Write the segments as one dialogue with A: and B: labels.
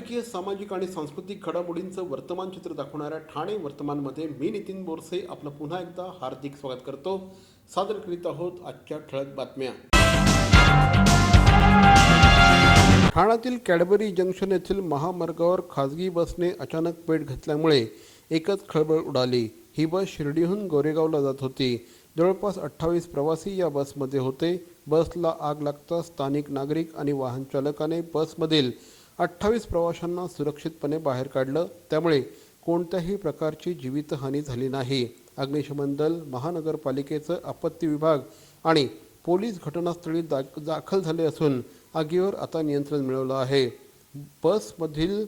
A: राजकीय सामाजिक आणि सांस्कृतिक घडामोडींचं वर्तमान चित्र दाखवणाऱ्या ठाणे वर्तमानमध्ये मी नितीन बोरसे आपलं पुन्हा एकदा हार्दिक स्वागत करतो. सादर करीत आहोत आजच्या ठळक बातम्या. ठाण्यातील कॅडबरी जंक्शन येथील महामार्गावर खाजगी बसने अचानक पेट घेतल्यामुळे एकच खळबळ उडाली. ही बस शिर्डीहून गोरेगावला जात होती. जवळपास अठ्ठावीस प्रवासी या बसमध्ये होते. बसला आग लागता स्थानिक नागरिक आणि वाहन चालकाने बसमधील अठ्ठावीस प्रवाशांना सुरक्षितपणे बाहेर काढलं. त्यामुळे कोणत्याही प्रकारची जीवितहानी झाली नाही. अग्निशमन दल महानगरपालिकेचं आपत्ती विभाग आणि पोलीस घटनास्थळी दा दाखल झाले असून आगीवर आता नियंत्रण मिळवलं आहे. बसमधील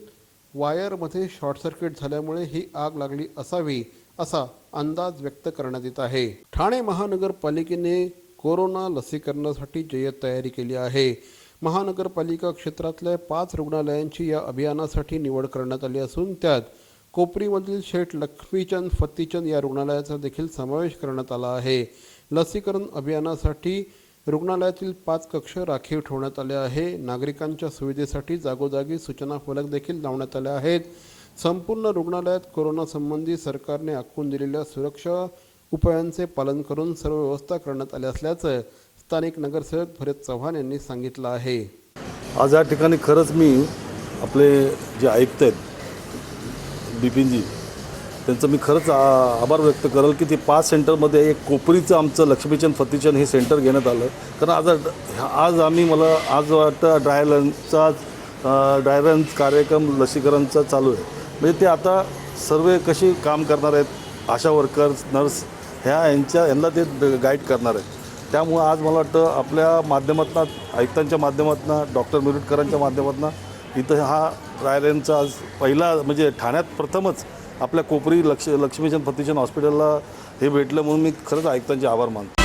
A: वायरमध्ये शॉर्ट सर्किट झाल्यामुळे ही आग लागली असावी असा अंदाज व्यक्त करण्यात येत आहे. ठाणे महानगरपालिकेने कोरोना लसीकरणासाठी जय्यत तयारी केली आहे. महानगरपालिका क्षेत्रातल्या पाच रुग्णालयांची या अभियानासाठी निवड करण्यात आली असून त्यात कोपरीमधील शेठ लक्ष्मीचंद फत्तीचंद या रुग्णालयाचा देखील समावेश करण्यात आला आहे. लसीकरण अभियानासाठी रुग्णालयातील पाच कक्ष राखीव ठेवण्यात आले आहे. नागरिकांच्या सुविधेसाठी जागोजागी सूचना फलक देखील लावण्यात आले आहेत. संपूर्ण रुग्णालयात कोरोनासंबंधी सरकारने आखून दिलेल्या सुरक्षा उपायांचे पालन करून सर्व व्यवस्था करण्यात आल्या असल्याचं स्थानिक नगरसेवक भरत चव्हाण यांनी सांगितलं आहे.
B: आज या ठिकाणी खरंच मी आपले जे आयुक्त आहेत बिपिनजी त्यांचं मी खरंच आ- आभार व्यक्त करेल की ते पाच सेंटरमध्ये एक कोपरीचं आमचं लक्ष्मीचंद फतीचंद हे सेंटर घेण्यात आलं. कारण आज आज आम्ही मला आज वाटतं ड्राय रनचा ड्राय रन कार्यक्रम लसीकरणचा चालू आहे. म्हणजे ते आता सर्व कशी काम करणार आहेत आशा वर्कर्स नर्स ह्या यांच्या यांना ते गाईड करणार आहेत. त्यामुळं आज मला वाटतं आपल्या माध्यमातून आयुक्तांच्या माध्यमातून डॉक्टर मिरुटकरांच्या माध्यमातून इथं हा रायरेनचा आज पहिला म्हणजे ठाण्यात प्रथमच आपल्या कोपरी लक्ष लक्ष्मीचंद फतीचंद हॉस्पिटलला हे भेटलं म्हणून मी खरंच आयुक्तांचे आभार मानतो.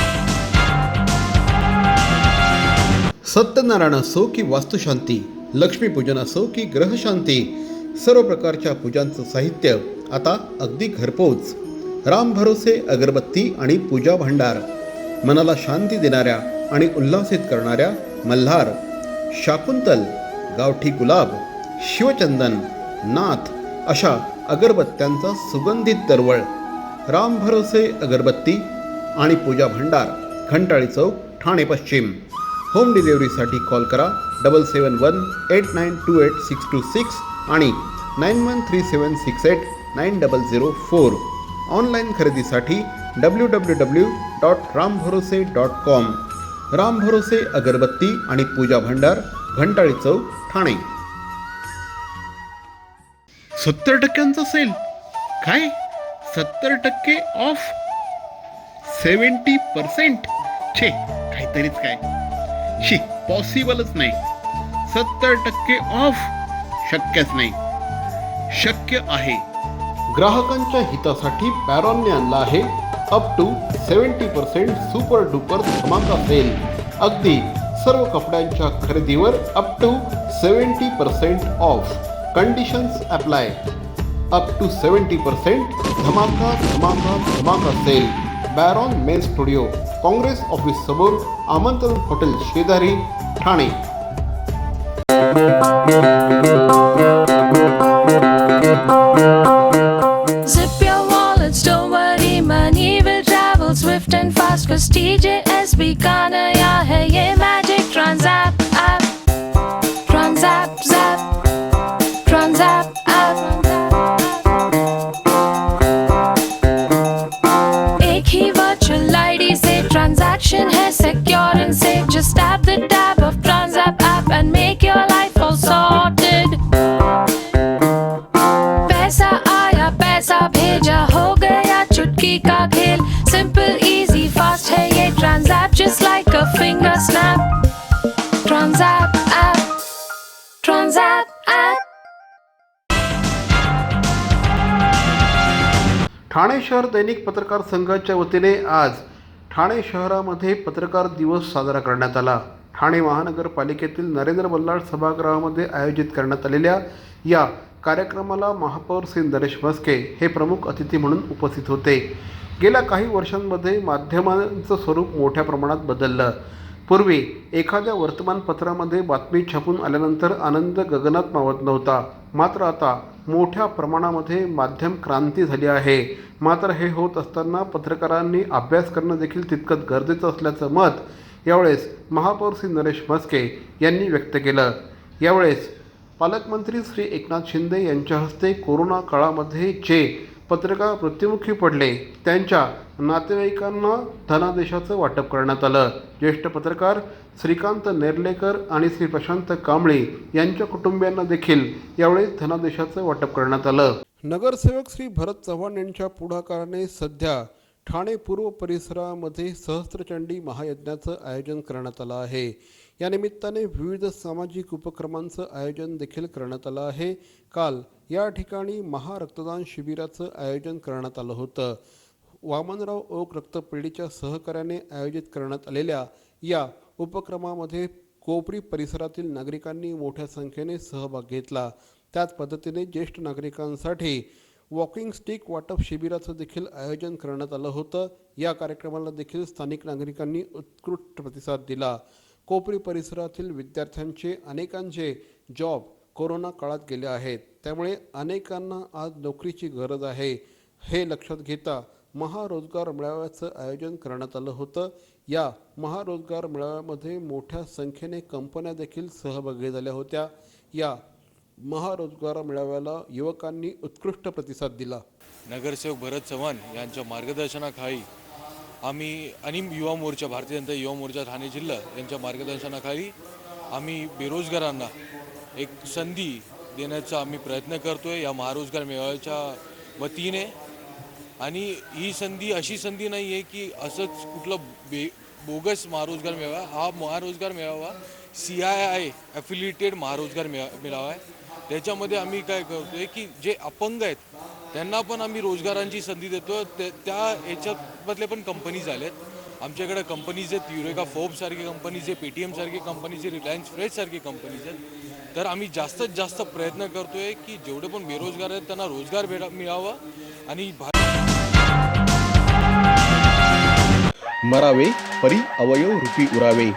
A: सत्यनारायण असो की वास्तुशांती लक्ष्मीपूजन असो की ग्रहशांती सर्व प्रकारच्या पूजांचं साहित्य आता अगदी घरपोच. राम भरोसे अगरबत्ती आणि पूजा भांडार. मनाला शांती देणाऱ्या आणि उल्हासित करणाऱ्या मल्हार शाकुंतल गावठी गुलाब शिवचंदन नाथ अशा अगरबत्त्यांचा सुगंधित दरवळ राम भरोसे अगरबत्ती आणि पूजा भंडार घंटाळी चौक ठाणे पश्चिम. होम डिलिव्हरीसाठी कॉल करा double seven one eight nine two eight six two six आणि nine one three seven six eight nine double zero four online खरेदीसाठी W W W dot Ram Bharose dot com. Ram भरोसे अगरबत्ती आणि पूजा भंडार घंटाळी चौक ठाणे. सत्तर टक्क्यांचा सेल काय? सत्तर टक्के ऑफ सेवन्टी पर्सेंट छे काहीतरीच काय? शी पॉसिबलच नाही. सत्तर टक्के ऑफ शक्यच नाही. शक्य आहे. ग्राहकांच्या हितासाठी पॅरॉनने आणला आहे up to seventy percent super duper धमाका सेल अगदी सर्व कपड्यांच्या खरेदीवर up to seventy percent off conditions apply up to seventy percent धमाका धमाका धमाका sale Baron men studio Congress office समोर आमंत्रण हॉटेल शेजारी ठाणे. ठाणे शहर दैनिक पत्रकार संघाच्या वतीने आज ठाणे शहरामध्ये पत्रकार दिवस साजरा करण्यात आला. ठाणे महानगरपालिकेतील नरेंद्र बल्लाळ सभागृहामध्ये आयोजित करण्यात आलेल्या या कार्यक्रमाला महापौर श्री नरेश म्हस्के हे प्रमुख अतिथी म्हणून उपस्थित होते. गेल्या काही वर्षांमध्ये माध्यमांचं स्वरूप मोठ्या प्रमाणात बदललं. पूर्वी एखाद्या वर्तमानपत्रामध्ये बातमी छापून आल्यानंतर आनंद गगनात मावत नव्हता. मात्र आता मोठ्या प्रमाणामध्ये माध्यम क्रांती झाली आहे. मात्र हे होत असताना पत्रकारांनी अभ्यास करणं देखील तितकंच गरजेचं असल्याचं मत यावेळेस महापौर श्री नरेश म्हस्के यांनी व्यक्त केलं. यावेळेस पालकमंत्री श्री एकनाथ शिंदे यांच्या हस्ते कोरोना काळामध्ये जे पत्रकार मृत्युमुखी पडले. त्यांच्या नातेवाईकांना धनादेशाचं वाटप करण्यात आलं. ज्येष्ठ पत्रकार श्रीकांत नेर्लेकर आणि श्री प्रशांत कांबळे यांच्या कुटुंबियांना देखील यावेळी धनादेशाचं वाटप करण्यात आलं. नगरसेवक श्री भरत चव्हाण यांच्या पुढाकाराने सध्या ठाणे पूर्व परिसरामध्ये सहस्त्रचंडी महायज्ञाचं आयोजन करण्यात आलं आहे. या निमित्ताने विविध सामाजिक उपक्रमांचं आयोजन देखील करण्यात आलं आहे. काल या ठिकाणी महारक्तदान शिबिराचं आयोजन करण्यात आलं होतं. वामनराव ओक रक्तपेढीच्या सहकार्याने आयोजित करण्यात आलेल्या या उपक्रमामध्ये कोपरी परिसरातील नागरिकांनी मोठ्या संख्येने सहभाग घेतला. त्याच पद्धतीने ज्येष्ठ नागरिकांसाठी वॉकिंग स्टिक वाटप शिबिराचं देखील आयोजन करण्यात आलं होतं. या कार्यक्रमाला देखील स्थानिक नागरिकांनी उत्कृष्ट प्रतिसाद दिला. कोपरी परिसरातील विद्यार्थ्यांचे अनेकांचे जॉब कोरोना काळात गेले आहेत. त्यामुळे अनेकांना आज नोकरीची गरज आहे. हे लक्षात घेता महारोजगार मेळाव्याचं आयोजन करण्यात आलं होतं. या महारोजगार मेळाव्यामध्ये मोठ्या संख्येने कंपन्या देखील सहभागी झाल्या होत्या. या महारोजगार मेळाव्याला युवकांनी उत्कृष्ट प्रतिसाद दिला.
C: नगरसेवक भरत चव्हाण यांच्या मार्गदर्शनाखाली आम्ही आणि युवा मोर्चा भारतीय जनता युवा मोर्चा ठाणे जिल्हा यांच्या मार्गदर्शनाखाली आम्ही बेरोजगारांना एक संधी देण्याचा आम्ही प्रयत्न करतोय. या महारोजगार मेळाव्याच्या वतीने. आणि ही संधी अशी संधी नाही आहे की असंच कुठलं बे बोगस महारोजगार मेळावा. हा महारोजगार मेळावा सी आय आय ॲफिलिएटेड महारोजगार मेळा मेळावा आहे. त्याच्यामध्ये आम्ही काय करतोय की जे अपंग आहेत त्यांना पण आम्ही रोजगारांची संधी देतो ते- त्या ह्याच्यामधले पण कंपनीज आलेत. आमच्याकडे कंपनीज आहेत युरेका फोब कंपनीज आहे पेटीएम सारखी कंपनीज आहे रिलायन्स फ्रेशसारखी कंपनीज आहेत. तर आम्ही जास्तीत जास्त प्रयत्न करतोय की जेवढे पण बेरोजगार आहेत त्यांना रोजगार भेटा मिळावा आणि भा
A: मरावे परी अवयव रूपी उरावे.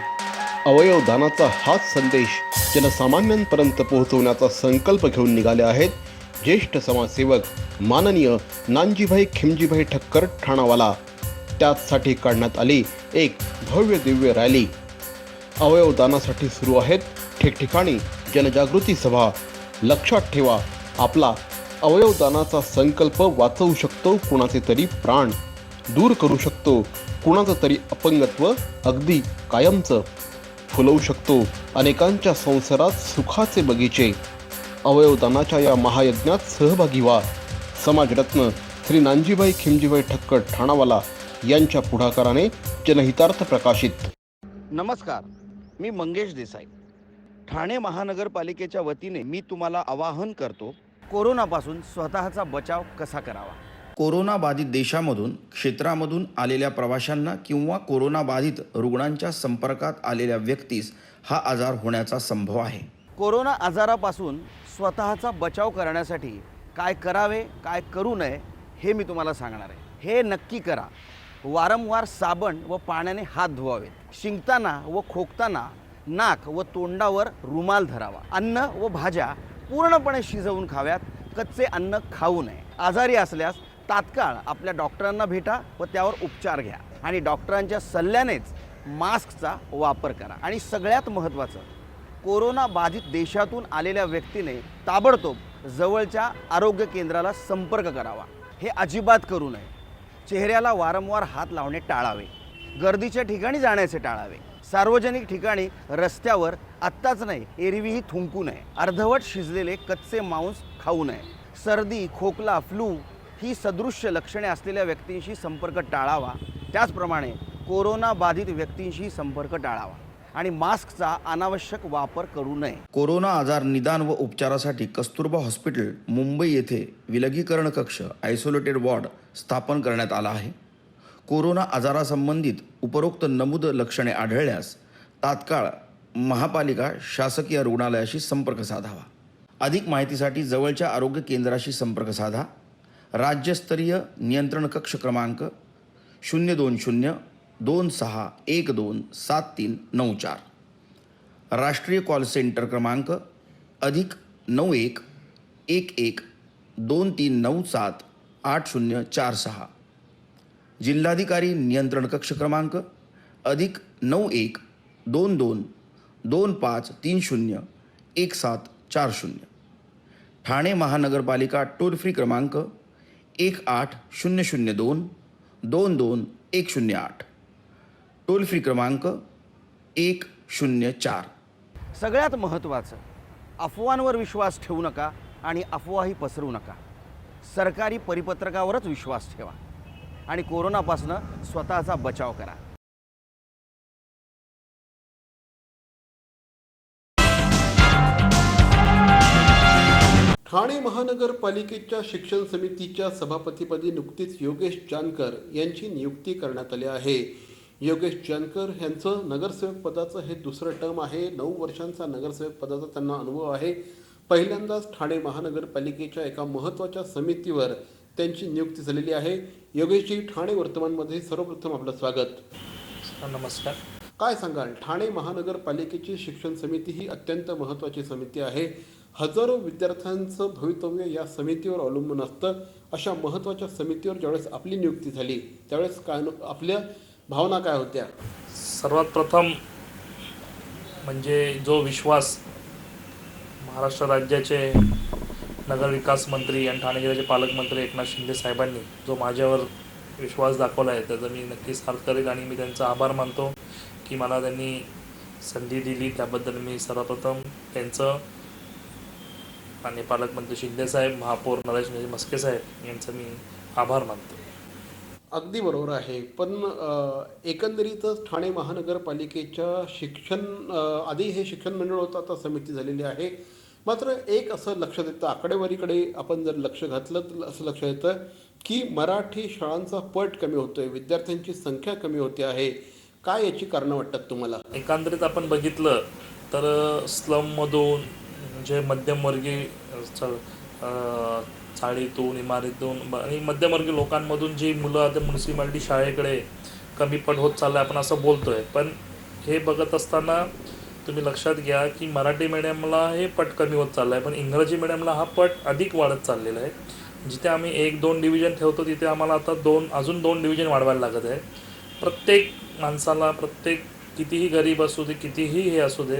A: अवयव दानाचा हाच संदेश जनसामान्यांपर्यंत पोहोचवण्याचा संकल्प घेऊन निघाले आहेत ज्येष्ठ समाजसेवक माननीय नानजीभाई खिमजीभाई ठक्कर ठाणावाला. त्याचसाठी काढण्यात आली एक भव्य दिव्य रॅली. अवयवदानासाठी सुरू आहेत ठिकठिकाणी जनजागृती सभा. लक्षात ठेवा आपला अवयवदानाचा संकल्प वाचवू शकतो कुणाचे तरी प्राण. दूर करू शकतो कुणाचं तरी अपंगत्व अगदी कायमचं. फुलवू शकतो अनेकांच्या संसारात सुखाचे बगीचे. अवयवदानाच्या या महायज्ञात सहभागी व्हा. समाजरत्न श्री नानजीबाई खिमजीबाई ठक्कर ठाणावाला यांच्या पुढाकाराने जनहितार्थ प्रकाशित.
D: नमस्कार मी मंगेश देसाई. ठाणे महानगरपालिकेच्या वतीने मी तुम्हाला आवाहन करतो कोरोनापासून स्वतःचा बचाव कसा करावा? कोरोना बाधित देशामधून क्षेत्रामधून आलेल्या प्रवाशांना किंवा कोरोना बाधित रुग्णांच्या संपर्कात आलेल्या व्यक्तीस हा आजार होण्याचा संभव आहे. कोरोना आजारापासून स्वतःचा बचाव करण्यासाठी काय करावे काय करू नये हे मी तुम्हाला सांगणार आहे. हे नक्की करा. वारंवार साबण व पाण्याने हात धुवावेत. शिंकताना व खोकताना नाक व तोंडावर रुमाल धरावा. अन्न व भाज्या पूर्णपणे शिजवून खाव्यात. कच्चे अन्न खाऊ नये. आजारी असल्यास तात्काळ आपल्या डॉक्टरांना भेटा व त्यावर उपचार घ्या. आणि डॉक्टरांच्या सल्ल्यानेच मास्कचा वापर करा. आणि सगळ्यात महत्त्वाचं कोरोना बाधित देशातून आलेल्या व्यक्तीने ताबडतोब जवळच्या आरोग्य केंद्राला संपर्क करावा. हे अजिबात करू नये. चेहऱ्याला वारंवार हात लावणे टाळावे. गर्दीच्या ठिकाणी जाण्याचे टाळावे. सार्वजनिक ठिकाणी रस्त्यावर आत्ताच नाही एरवीही थुंकू नये. अर्धवट शिजलेले कच्चे मांस खाऊ नये. सर्दी खोकला फ्लू ही सदृश्य लक्षणे असलेल्या व्यक्तींशी संपर्क टाळावा. त्याचप्रमाणे कोरोना बाधित व्यक्तींशी संपर्क टाळावा. आणि मास्कचा अनावश्यक वापर करू नये. कोरोना आजार निदान व उपचारासाठी कस्तुरबा हॉस्पिटल मुंबई येथे विलगीकरण कक्ष आयसोलेटेड वॉर्ड स्थापन करण्यात आला आहे. कोरोना आजारासंबंधित उपरोक्त नमूद लक्षणे आढळल्यास तात्काळ महापालिका शासकीय रुग्णालयाशी संपर्क साधावा. अधिक माहितीसाठी जवळच्या आरोग्य केंद्राशी संपर्क साधा. राज्यस्तरीय नियंत्रण कक्ष क्रमांक शून्य दोन शून्य दोन सहा एक दोन सात तीन नऊ चार. राष्ट्रीय कॉल सेंटर क्रमांक अधिक नऊ एक एक एक दोन तीन नऊ सात आठ शून्य चार सहा. जिल्हाधिकारी नियंत्रण कक्ष क्रमांक अधिक नऊ एक दोन दोन दोन पाच तीन शून्य एक सात चार शून्य. ठाणे महानगरपालिका टोल फ्री क्रमांक एक आठ शून्य शून्य दोन दोन दोन एक शून्य आठ. टोल फ्री क्रमांक एक शून्य चार. सगळ्यात महत्त्वाचं अफवांवर विश्वास ठेवू नका आणि अफवाही पसरवू नका. सरकारी परिपत्रकावरच विश्वास ठेवा आणि कोरोनापासून स्वतःचा बचाव करा.
A: ठाणे महानगरपालिकेच्या शिक्षण समितीच्या सभापतीपदी नुकतीच योगेश जानकर यांची नियुक्ती करण्यात आली आहे. योगेश जानकर यांचं नगरसेवक पदाचं हे दुसरं टर्म आहे. नऊ वर्षांचा नगरसेवक पदाचा त्यांना अनुभव आहे. पहिल्यांदाच ठाणे महानगरपालिकेच्या एका महत्त्वाच्या समितीवर त्यांची नियुक्ती झालेली आहे. योगेशजी ठाणे वर्तमानमध्ये सर्वप्रथम आपलं स्वागत.
E: नमस्कार.
A: काय सांगाल? ठाणे महानगरपालिकेची शिक्षण समिती ही अत्यंत महत्त्वाची समिती आहे. हजारो विद्यार्थ्यांचं भवितव्य या समितीवर अवलंबून असतं. अशा महत्त्वाच्या समितीवर ज्यावेळेस आपली नियुक्ती झाली त्यावेळेस काय आपल्या भावना काय होत्या?
E: सर्वात प्रथम म्हणजे जो विश्वास महाराष्ट्र राज्याचे नगरविकास मंत्री आणि ठाणे जिल्ह्याचे पालकमंत्री एकनाथ शिंदे साहेबांनी जो माझ्यावर विश्वास दाखवला आहे त्याचा मी नक्कीच सार्थ करेल आणि मी त्यांचा आभार मानतो की मला त्यांनी संधी दिली. त्याबद्दल मी सर्वप्रथम त्यांचं आणि पालकमंत्री शिंदे साहेब महापौर नरेश मस्के साहेब यांचं मी आभार मानतो.
A: अगदी बरोबर आहे. पण एकंदरीतच ठाणे महानगरपालिकेच्या शिक्षण आधी हे शिक्षण मंडळ होतं आता समिती झालेली आहे. मात्र एक असं लक्षात येतं आकडेवारीकडे आपण जर लक्ष घातलं तर असं लक्षात येतं की मराठी शाळांचा पट कमी होतोय विद्यार्थ्यांची संख्या कमी होते आहे. काय याची कारणं वाटतात तुम्हाला?
E: एकंदरीत आपण बघितलं तर स्लममधून जे मध्यमवर्गीय शाळेतून इमारीतून आणि मध्यमवर्गीय लोकांमधून जी मुलं आता म्युन्सिपाल्टी शाळेकडे कमी पट होत चाललं आहे आपण असं बोलतोय. पण हे बघत असताना तुम्ही लक्षात घ्या की मराठी मीडियमला हे पट कमी होत चाललं आहे पण इंग्रजी मीडियमला हा पट अधिक वाढत चाललेला आहे. जिथे आम्ही एक दोन डिव्हिजन ठेवतो तिथे आम्हाला आता दोन अजून दोन डिव्हिजन वाढवायला लागत आहे. प्रत्येक माणसाला प्रत्येक कितीही गरीब असू दे कितीही हे असू दे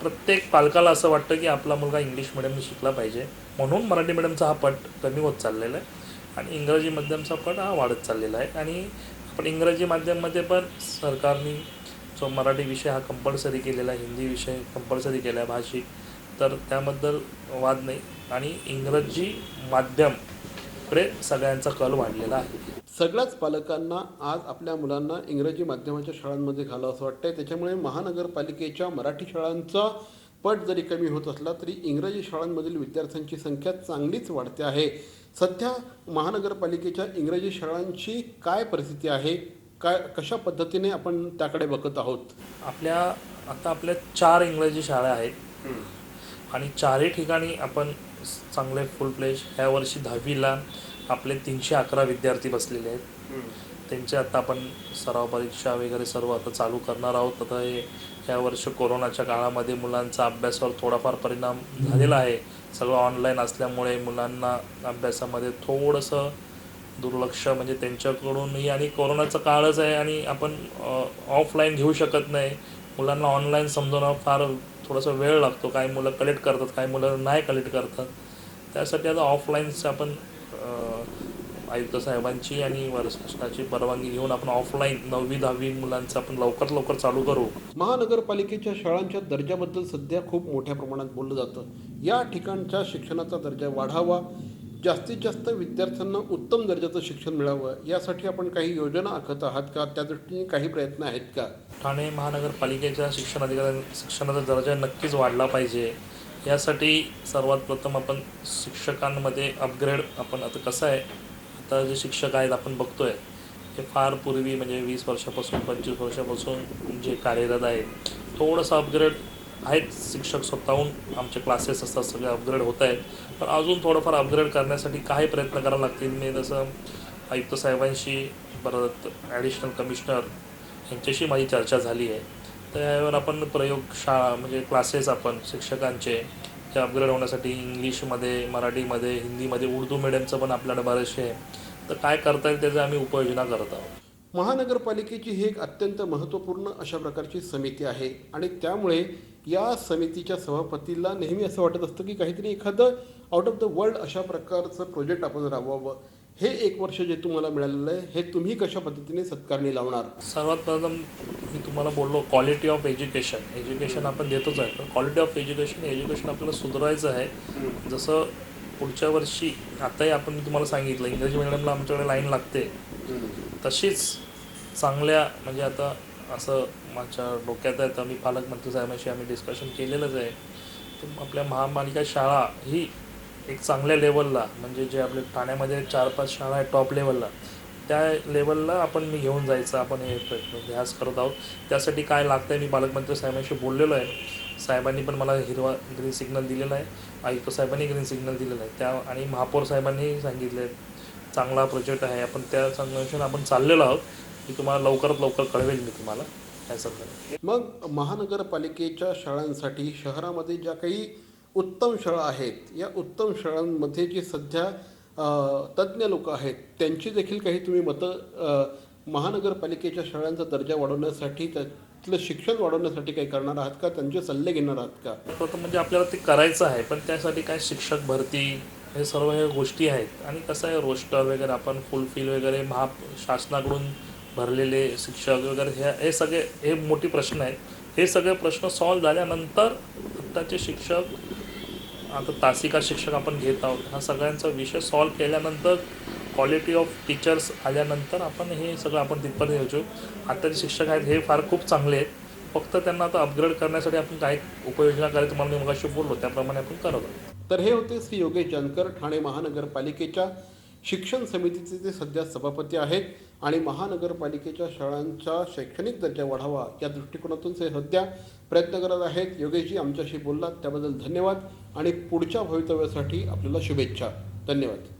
E: प्रत्येक पालकाला असं वाटतं की आपला मुलगा इंग्लिश मिडियमने शिकला पाहिजे. म्हणून मराठी मिडियमचा हा पट कमी होत चाललेला आहे. आणि इंग्रजी माध्यमचा पट हा वाढत चाललेला आहे. आणि आपण इंग्रजी माध्यममध्ये पण सरकारने जो मराठी विषय हा कंपल्सरी केलेला आहे हिंदी विषय कंपल्सरी केला आहे भाषिक तर त्याबद्दल वाद नाही. आणि इंग्रजी माध्यमकडे सगळ्यांचा कल वाढलेला आहे.
A: सगळ्याच पालकांना आज आपल्या मुलांना इंग्रजी माध्यमाच्या शाळांमध्ये घालावं असं वाटतंय. त्याच्यामुळे महानगरपालिकेच्या मराठी शाळांचा पट जरी कमी होत असला तरी इंग्रजी शाळांमधील विद्यार्थ्यांची संख्या चांगलीच वाढते आहे. सध्या महानगरपालिकेच्या इंग्रजी शाळांची काय परिस्थिती आहे? काय कशा पद्धतीने आपण त्याकडे बघत आहोत?
E: आपल्या आता आपल्या चार इंग्रजी शाळा आहेत. आणि चारही ठिकाणी आपण चांगले फुल प्लेज ह्या वर्षी दहावीला आपले तीनशे अकरा विद्यार्थी बसलेले आहेत. त्यांचे आता आपण सराव परीक्षा वगैरे सर्व आता चालू करणार आहोत. आता हे ह्या वर्ष कोरोनाच्या काळामध्ये मुलांचा अभ्यासावर थोडाफार परिणाम झालेला आहे. सगळं ऑनलाईन असल्यामुळे मुलांना अभ्यासामध्ये थोडंसं दुर्लक्ष म्हणजे त्यांच्याकडूनही आणि कोरोनाचा काळच आहे आणि आपण ऑफलाईन घेऊ शकत नाही. मुलांना ऑनलाईन समजवणं फार थोडासा वेळ लागतो. काही मुलं कलेक्ट करतात काही मुलं नाही कलेक्ट करतात त्यासाठी आता ऑफलाईनचं आपण आयुक्त साहेबांची आणि वर शासनाची परवानगी घेऊन आपण ऑफलाईन नववी दहावी मुलांचं आपण लवकर लवकर चालू करू.
A: महानगरपालिकेच्या शाळांच्या दर्जाबद्दल सध्या खूप मोठ्या प्रमाणात बोललं जातं. या ठिकाणच्या शिक्षणाचा दर्जा वाढावा जास्तीत जास्त विद्यार्थ्यांना उत्तम दर्जाचं शिक्षण मिळावं यासाठी आपण काही योजना आखत आहात का? त्या दृष्टीने काही प्रयत्न आहेत का?
E: ठाणे महानगरपालिकेच्या शिक्षण अधिकारी शिक्षणाचा दर्जा नक्कीच वाढला पाहिजे. यासाठी सर्वात प्रथम आपण शिक्षकांमध्ये अपग्रेड आपण आता कसं आहे आता जे शिक्षक आहेत आपण बघतोय ते फार पूर्वी म्हणजे वीस वर्षापासून पंचवीस वर्षापासून जे कार्यरत आहेत थोडंसं अपग्रेड आहेत शिक्षक स्वतःहून. आमचे क्लासेस असतात सगळे अपग्रेड होत आहेत. पण अजून थोडंफार अपग्रेड करण्यासाठी काही प्रयत्न करावे लागतील. मी जसं आयुक्त साहेबांशी परत ॲडिशनल कमिशनर यांच्याशी माझी चर्चा झाली आहे. तर यावर आपण प्रयोगशाळा म्हणजे क्लासेस आपण शिक्षकांचे ते अपग्रेड होण्यासाठी इंग्लिशमध्ये मराठीमध्ये हिंदीमध्ये उर्दू मिडियमचं पण आपल्याकडे बरेचसे आहे. तर काय करता येईल त्याचा आम्ही उपाययोजना करत आहोत.
A: महानगरपालिकेची ही एक अत्यंत महत्त्वपूर्ण अशा प्रकारची समिती आहे आणि त्यामुळे या समितीच्या सभापतीला नेहमी असं वाटत असतं की काहीतरी एखादं आउट ऑफ द वर्ल्ड अशा प्रकारचं प्रोजेक्ट आपण राबवावं. हे एक वर्ष जे तुम्हाला मिळालेलं आहे हे तुम्ही कशा पद्धतीने सत्कारणी लावणार?
E: सर्वात प्रथम मी तुम्हाला बोललो क्वालिटी ऑफ एज्युकेशन एज्युकेशन आपण देतोच आहे पण क्वालिटी ऑफ एज्युकेशन एज्युकेशन आपल्याला सुधारायचं आहे. जसं पुढच्या वर्षी आताही आपण मी तुम्हाला सांगितलं इंग्रजी मिडियमला आमच्याकडे लाईन लागते. तशीच चांगल्या म्हणजे आता असं माझ्या डोक्यात आहे तर मी पालकमंत्री साहेबांशी आम्ही डिस्कशन केलेलंच आहे. आपल्या महापालिका शाळा ही एक चांगल्या लेवलला म्हणजे जे आपले ठाण्यामध्ये चार पाच शाळा आहेत टॉप लेवलला त्या लेवलला आपण मी घेऊन जायचं आपण हे प्रयत्न ध्यास करत आहोत. त्यासाठी काय लागतं आहे मी पालकमंत्री साहेबांशी बोललेलो आहे. साहेबांनी पण मला हिरवा ग्रीन सिग्नल दिलेला आहे. आयुक्त साहेबांनी ग्रीन सिग्नल दिलेला आहे. त्या आणि महापौर साहेबांनी सांगितलं आहे चांगला प्रोजेक्ट आहे. आपण त्या संघर्षण आपण चाललेलो आहोत. मी तुम्हाला लवकरात लवकर कळवेल मी तुम्हाला. या संदर्भात.
A: मग महानगरपालिकेच्या शाळांसाठी शहरामध्ये ज्या काही उत्तम शाळा आहेत. या उत्तम शाळांमध्ये जे सध्या तज्ज्ञ लोक आहेत त्यांची देखील काही तुम्ही मतं महानगरपालिकेच्या शाळांचा दर्जा वाढवण्यासाठी त्यातलं शिक्षण वाढवण्यासाठी काही करणार आहात का? त्यांचे सल्ले घेणार आहात का?
E: प्रथम म्हणजे आपल्याला ते करायचं आहे पण त्यासाठी काय शिक्षक भरती हे सर्व हे गोष्टी आहेत. आणि कसं आहे रोस्टर वगैरे आपण फुलफिल वगैरे महा शासनाकडून भरलेले शिक्षक वगैरे हे हे सगळे हे मोठे प्रश्न आहेत. हे सगळे प्रश्न सॉल्व झाल्यानंतर आत्ताचे शिक्षक आता तासिका शिक्षक आपण घेत आहोत. हा सगळ्यांचा विषय सॉल्व केल्यानंतर क्वालिटी ऑफ टीचर्स आल्यानंतर आपण हे सगळं आपण तिथपर्यंत येऊ आता आत्ताचे शिक्षक आहेत हे फार खूप चांगले आहेत. फक्त त्यांना आता अपग्रेड करण्यासाठी आपण काय उपाययोजना करायची तुम्हाला मी मगाशी बोललो त्याप्रमाणे आपण करत आहोत.
A: तर हे होते श्री योगेश जानकर ठाणे महानगरपालिकेच्या शिक्षण समितीचे ते सध्या सभापती आहेत आणि महानगरपालिकेच्या शाळांचा शैक्षणिक दर्जा वाढावा या दृष्टिकोनातून ते सध्या प्रयत्न करत आहेत. योगेशजी आमच्याशी बोललात त्याबद्दल धन्यवाद आणि पुढच्या भवितव्यासाठी आपल्याला शुभेच्छा. धन्यवाद.